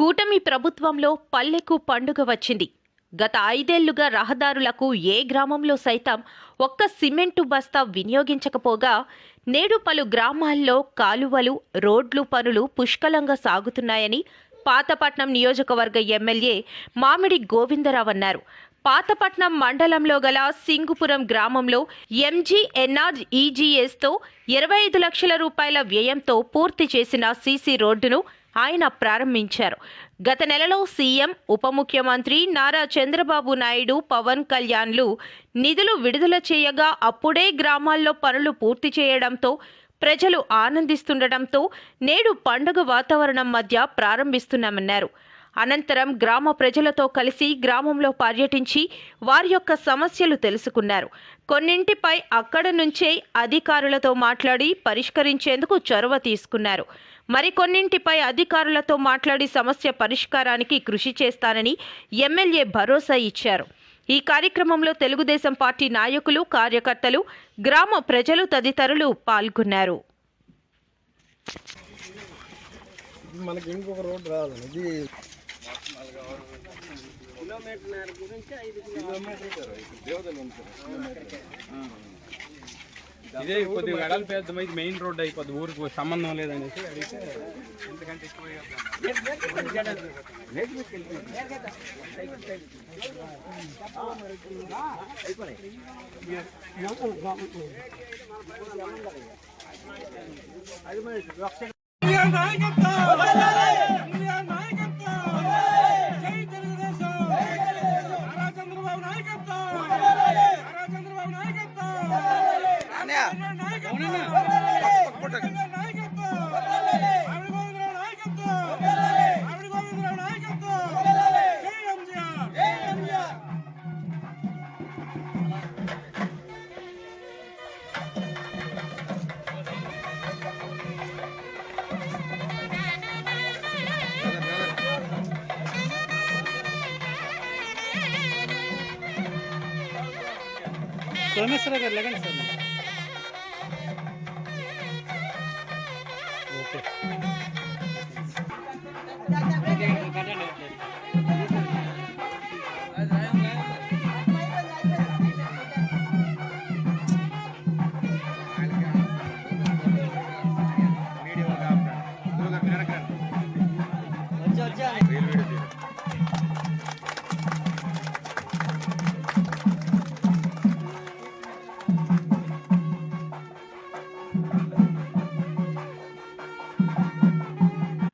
కూటమి ప్రభుత్వంలో పల్లెకు పండుగ వచ్చింది. గత ఐదేళ్ళుగా రహదారులకు ఏ గ్రామంలో సైతం ఒక్క సిమెంటు బస్తా వినియోగించకపోగా నేడు పలు గ్రామాల్లో కాలువలు రోడ్లు పనులు పుష్కలంగా సాగుతున్నాయని పాతపట్నం నియోజకవర్గ ఎమ్మెల్యే మామిడి గోవిందరావు అన్నారు. పాతపట్నం మండలంలో గల సింగుపురం గ్రామంలో ఎంజీఎన్ఆర్ ఈజీఎస్తో ఇరవై ఐదు లక్షల రూపాయల వ్యయంతో పూర్తి చేసిన సీసీ రోడ్డును ఆయన ప్రారంభించారు. గత నెలలో సీఎం ఉప ముఖ్యమంత్రి నారా చంద్రబాబు నాయుడు పవన్ కళ్యాణ్లు నిధులు విడుదల చేయగా అప్పుడే గ్రామాల్లో పనులు పూర్తి చేయడంతో ప్రజలు ఆనందిస్తుండటంతో నేడు పండుగ వాతావరణం మధ్య ప్రారంభిస్తున్నామన్నారు. అనంతరం గ్రామ ప్రజలతో కలిసి గ్రామంలో పర్యటించి వారి యొక్క సమస్యలు తెలుసుకున్నారు. కొన్నింటిపై అక్కడ నుంచే అధికారులతో మాట్లాడి పరిష్కరించేందుకు చొరవ తీసుకున్నారు. మరికొన్నింటిపై అధికారులతో మాట్లాడి సమస్య పరిష్కారానికి కృషి చేస్తానని ఎమ్మెల్యే భరోసా ఇచ్చారు. ఈ కార్యక్రమంలో తెలుగుదేశం పార్టీ నాయకులు కార్యకర్తలు గ్రామ ప్రజలు తదితరులు పాల్గొన్నారు. మనకి ఇంకొక రోడ్ రావాలండి ఇది ఇదే కొద్దిగా వెడల్పు పెద్ద మెయిన్ రోడ్ అయిపోద్ది ఊరికి సంబంధం లేదనేసి అడిగితే ಸೋಮೇಶ್ವರ ಗರ್ಲಗನ್ ಸರ್ గోవిందరావు నాయకత్వం